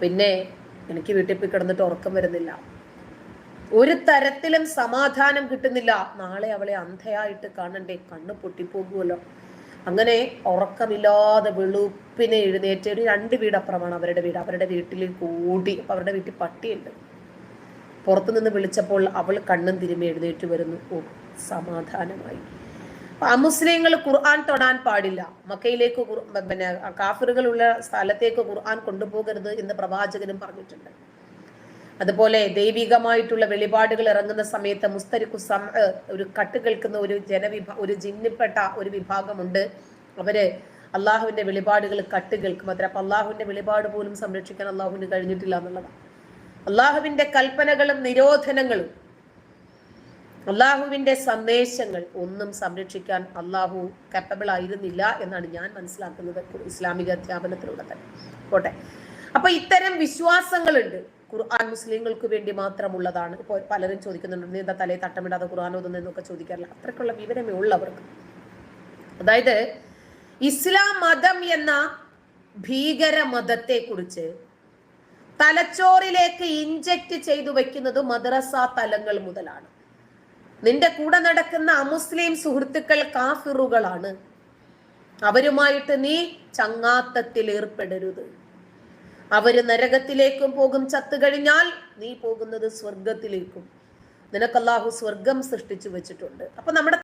പിന്നെ എനിക്ക് വീട്ടിൽ പോയി കിടന്നിട്ട് ഉറക്കം വരുന്നില്ല. ഒരു തരത്തിലും സമാധാനം കിട്ടുന്നില്ല. നാളെ അവളെ അന്ധയായിട്ട് കാണണ്ടേ? കണ്ണ് പൊട്ടിപ്പോകുമല്ലോ അങ്ങനെ ഉറക്കമില്ലാതെ വെളുപ്പിനെ എഴുന്നേറ്റ് ഒരു രണ്ട് വീടപ്പുറമാണ് അവരുടെ വീട്. അവരുടെ വീട്ടിൽ കൂടി അവരുടെ വീട്ടിൽ പട്ടിയുണ്ട്. പുറത്തുനിന്ന് വിളിച്ചപ്പോൾ അവൾ കണ്ണും തിരുമ്മി എഴുന്നേറ്റ് വരുന്നു. ഓ സമാധാനമായി. അമുസ്ലിങ്ങൾ ഖുർആൻ തൊടാൻ പാടില്ല. മക്കയിലേക്ക് പിന്നെ ഉള്ള സ്ഥലത്തേക്ക് ഖുർആൻ കൊണ്ടുപോകരുത് എന്ന് പ്രവാചകനും പറഞ്ഞിട്ടുണ്ട്. അതുപോലെ ദൈവികമായിട്ടുള്ള വെളിപാടുകൾ ഇറങ്ങുന്ന സമയത്ത് മുസ്തരിഖു സം ഒരു കട്ട് കേൾക്കുന്ന ഒരു ജനവിഭാ ഒരു ജിന്നിപ്പെട്ട ഒരു വിഭാഗമുണ്ട്. അവർ അള്ളാഹുവിന്റെ വെളിപാടുകൾ കട്ട് കേൾക്കും. അത്ര അപ്പൊ അള്ളാഹുവിന്റെ വെളിപാട് പോലും സംരക്ഷിക്കാൻ അള്ളാഹുവിന് കഴിഞ്ഞിട്ടില്ല എന്നുള്ളതാണ്. അള്ളാഹുവിന്റെ കൽപ്പനകളും നിരോധനങ്ങളും അള്ളാഹുവിന്റെ സന്ദേശങ്ങൾ ഒന്നും സംരക്ഷിക്കാൻ അള്ളാഹു കപ്പബിൾ ആയിരുന്നില്ല എന്നാണ് ഞാൻ മനസ്സിലാക്കുന്നത് ഇസ്ലാമിക അധ്യാപനത്തിലൂടെ തന്നെ. പോട്ടെ. അപ്പൊ ഇത്തരം വിശ്വാസങ്ങളുണ്ട്. ഖുർആൻ മുസ്ലിങ്ങൾക്ക് വേണ്ടി മാത്രമുള്ളതാണ്. ഇപ്പോൾ പലരും ചോദിക്കുന്നുണ്ട് നീ എന്താ തലയെ തട്ടമിടാതെ ഖുർആൻ ഓതുന്നതെന്നൊക്കെ ചോദിക്കാറില്ല. അത്രക്കുള്ള വിവരമേ ഉള്ളവർക്ക് അതായത് ഇസ്ലാം മതം എന്ന ഭീകര മതത്തെ കുറിച്ച് തലച്ചോറിലേക്ക് ഇഞ്ചക്ട് ചെയ്തു വെക്കുന്നത് മദ്രസ തലങ്ങൾ മുതലാണ്. നിന്റെ കൂടെ നടക്കുന്ന അമുസ്ലിം സുഹൃത്തുക്കൾ കാഫിറുകളാണ്. അവരുമായിട്ട് നീ ചങ്ങാത്തത്തിൽ ഏർപ്പെടരുത്. അവർ നരകത്തിലേക്കും പോകും. ചത്തു കഴിഞ്ഞാൽ നീ പോകുന്നത് സ്വർഗത്തിലേക്കും നിനക്കല്ലാഹു സ്വർഗം സൃഷ്ടിച്ചു വെച്ചിട്ടുണ്ട്. അപ്പൊ നമ്മുടെ